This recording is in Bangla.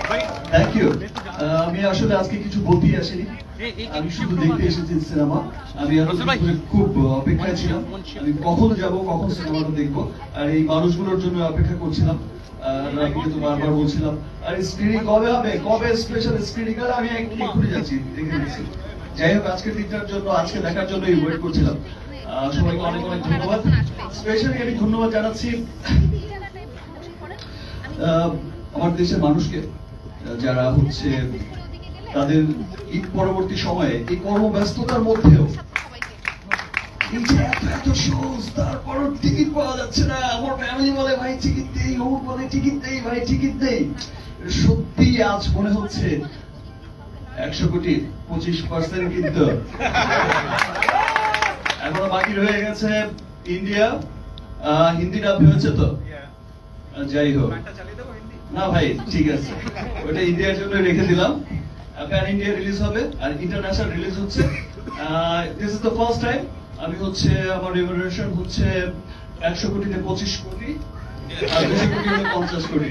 থ্যাংক ইউ আমি আসলে আজকে কিছু বলতেই আসিনি। আমি শুধু দেখতে এসেছি সিনেমা। আমি খুব অপেক্ষায় ছিলাম। আমি কখন যাব কখন সিনেমাটা দেখব আর এই মানুষগুলোর জন্য অপেক্ষা করছিলাম। আর আমি কিন্তু বারবার বলছিলাম আর স্ক্রিনিং কবে হবে? কবে স্পেশাল স্ক্রিনিং আর আমি এক্ষুনি যাচ্ছি দেখে নিচ্ছি। যাই হোক আজকের দিনটার জন্য আজকে দেখার জন্য ওয়েট করছিলাম। সবাইকে অনেক অনেক ধন্যবাদ। স্পেশালি আমি ধন্যবাদ জানাচ্ছি আহ, আমার দেশের মানুষকে। যারা হচ্ছে তাদের ঈদ পরবর্তী সময়ে এই কর্মব্যস্ততার মধ্যেও এই যে এত এত shows, তারপরও টিকিট পাওয়া যাচ্ছে না। আমার ফ্যামিলি বলে ভাই টিকিট দেই অমুক বলে টিকিট দেই ভাই টিকিট দেই। সত্যি আজ মনে হচ্ছে একশো কোটি পঁচিশ পার্সেন্ট কিন্তু। এখনও বাকি রয়ে গেছে ইন্ডিয়া আহ, হিন্দি ডাব হয়েছে তো? যাই হোক। না ভাই, ঠিক আছে। ওটা ইন্ডিয়ার জন্য রেখে দিলাম। প্যান ইন্ডিয়া রিলিজ হবে আর ইন্টারন্যাশনাল রিলিজ হচ্ছে। This is the first time আমি হচ্ছে আমার রেভলিউশন হচ্ছে একশো কোটিতে পঁচিশ কোটি আর দুশো কোটিতে পঞ্চাশ কোটি.